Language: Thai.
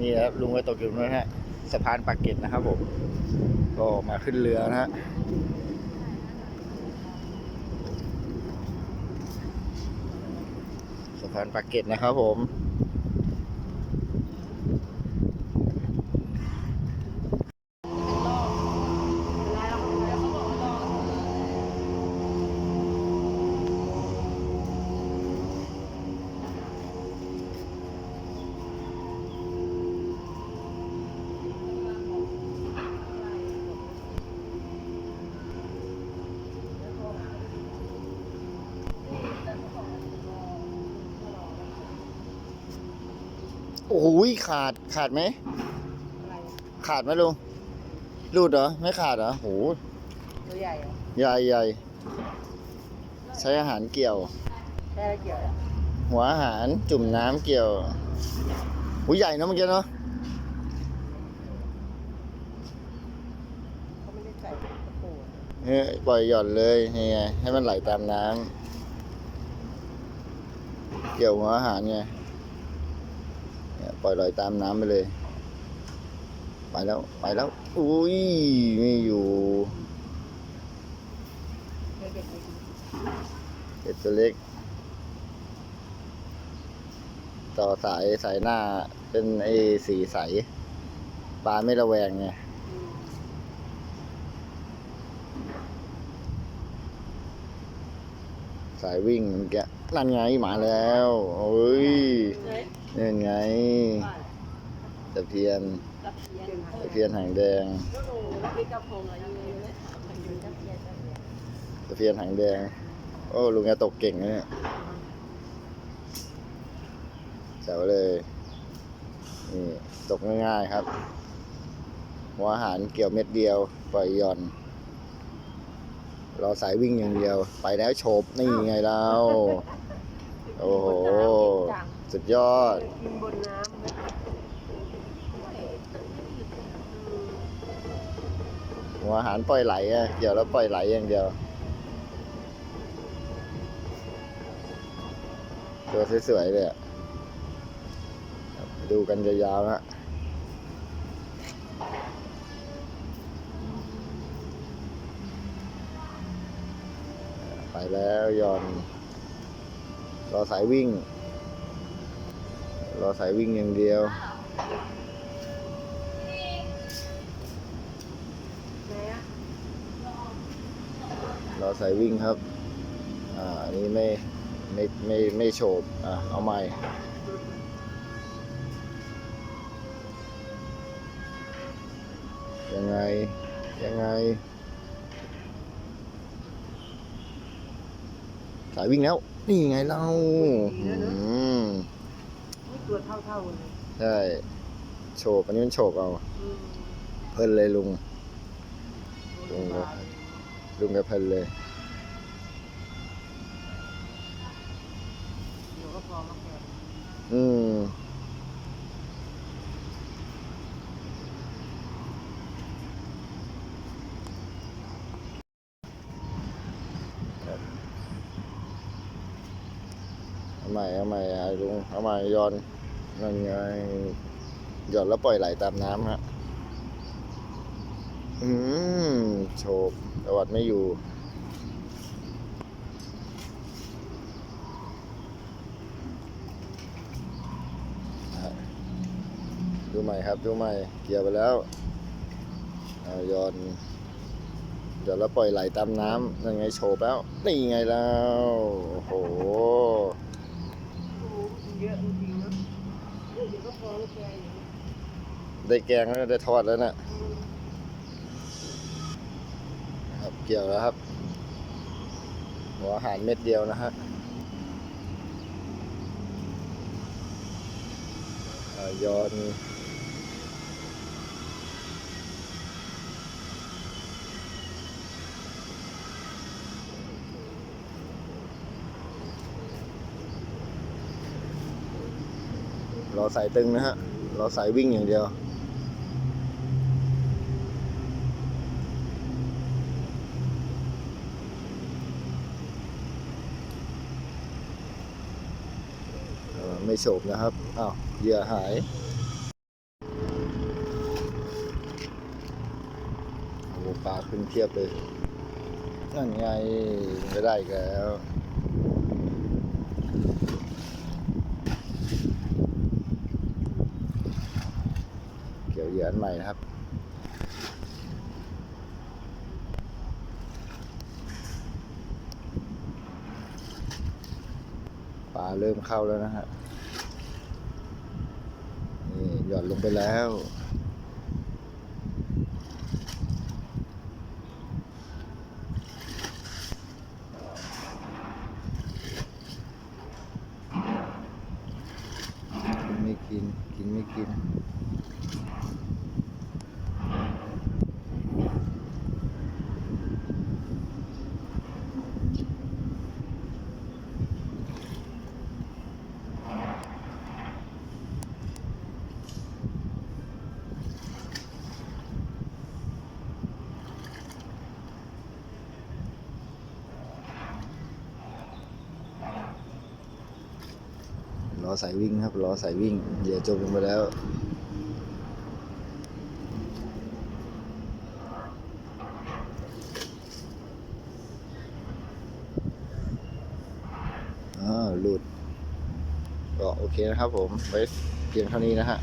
นี่ครับลุงก็ตกอยู่นู้นฮะสะพานปากเกร็ดนะครับผมก็มาขึ้นเรือนะฮะสะพานปากเกร็ดนะครับผม โอ้โหขาดขาดไหมขาดไหมลุงรูดเหรอ ไม่ขาดเหรอโหตัวใหญ่เหรอใหญ่ใหญ่ใช้อาหารเกี่ยว แค่เกี่ยวเหรอหัวอาหารจุ่มน้ำเกี่ยวหูใหญ่เนอะเมื่อกี้เนาะเขาไม่ได้ใส่ตะปูเฮ้ยปล่อยหย่อนเลยนี่ไงให้มันไหลตามน้ำเกี่ยวหัวอาหารไงเนี่ย ปล่อยลอยตามน้ำไปเลย ไปแล้ว ไปแล้ว อุ้ยไม่อยู่เด็กๆดีเห็ดตัวเล็ก ต่อสายสายหน้าเป็นไอ้สีใสปลาไม่ระแวงไงสายวิ่งเมื่อกี้นั่นไงมาแล้ว โอ้ยเฮ้ย นี่ไงตะเพียนตะเพียนตะเพียนหางแดงตะเพียนหางแดง โอ้ลุงแกตกเก่งนะเนี่ยแจ๋วเลยนี่ตกง่ายๆครับ หัวอาหารเกี่ยวเม็ดเดียว ปล่อยหย่อนราสายวิ่งอย่างเดียว ไปแล้วโฉบนี่ไงเรา โอ้โห สุดยอด กินบนน้ำไหมอืมหัวอาหารปล่อยไหลอะเกี่ยวแล้วปล่อยไหลอย่างเดียว ตัวสวยๆเลยอะดูกันยาวๆนะไปแล้วยอนรอสายวิ่ง รอสายวิ่งอย่างเดียวไหนอะรอสายวิ่งครับ อ่าอันนี้ไม่ไม่ไม่ไม่โฉบอะ เอาใหม่ยังไง ยังไง สายวิ่งแล้ว นี่ไงเราอืมนี่ ตัวเท่าๆเลยใช่โฉบอันนี้มันโฉบเอา อืมเพลินเลยลุงโดนปลาเลยลุงกับเพลินเลย เดี๋ยวก็พอมาแกงอืม ใหม่เอาใหม่อะลุงเอาใหม่ย้อนนั่นไงหย่อนแล้วปล่อยไหลตามน้ำฮะอืมโฉบตวัดไม่อยู่ดูใหม่ครับดูใหม่เกี่ยวไปแล้วเอาย้อนหย่อนแล้วปล่อยไหลตามน้ำนั่นไงโฉบแล้ว นี่ไงแล้วโอ้โหโอ้โห เยอะจริงๆเนอะเดี๋ยวก็พอมาแกอยู่ได้แกงแล้วได้ทอดแล้วนะอืมครับ เกี่ยวแล้วครับ หัวอาหารเม็ดเดียวนะฮะอ่าย้อน เราสายตึงนะฮะ เราสายวิ่งอย่างเดียว ไม่โฉบนะครับ อ้าวเหยื่อหายโอ้ปลาขึ้นเทียบเลย นั่นไงไม่ได้แล้ว เหยื่ออันใหม่นะครับปลาเริ่มเข้าแล้วนะฮะนี่หย่อนลงไปแล้วกินไม่กิน กินไม่กิน อสายวิ่งครับรอสายวิ่งเหยื่อจมลงไปแล้วอ่าหลุดก็โอเคนะครับผมไว้เพียงเท่านี้นะฮะ